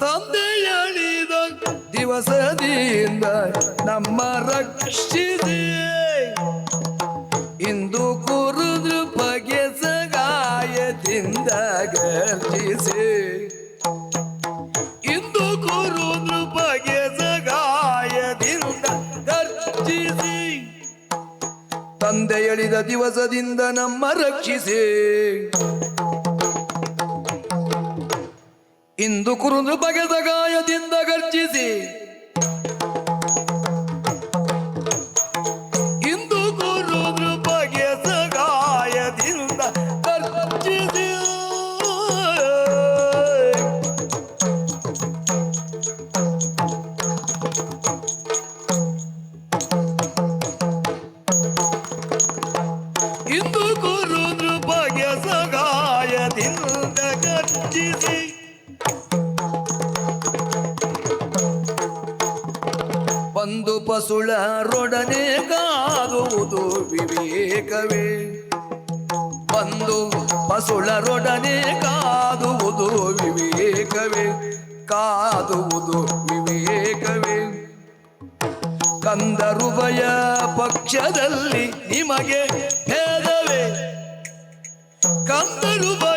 ತಂದೆಯಳಿದ ದಿವಸದಿಂದ ನಮ್ಮ ರಕ್ಷಿಸಿ ಇಂದು ಕುರುದು ಬಗೆ ಸಗಾಯದಿಂದ ಗರ್ಜಿಸಿ. ಇಂದು ಕುರುದು ಬಗೆ ಸಗಾಯದಿಂದ ಗರ್ಜಿಸಿ. ತಂದೆ ಎಳಿದ ದಿವಸದಿಂದ ನಮ್ಮ ರಕ್ಷಿಸಿ. ಇಂದು ಕುರುದು ಬಗೆದ ಗಾಯದಿಂದ ಗರ್ಜಿಸಿ. ಇಂದು ಕುರುದು ಇಂದು ಬಂದು ಪಸುಳರೊಡನೆ ಕಾದುವುದು ವಿವೇಕವೇ. ಬಂದು ಪಸುಳರೊಡನೆ ಕಾದುವುದು ವಿವೇಕವೇ. ಕಾದುವುದು ವಿವೇಕವೇ. ಕಂದರುಭಯ ಪಕ್ಷದಲ್ಲಿ ನಿಮಗೆ ಭೇದವೇ. ಕಂದರುಭಯ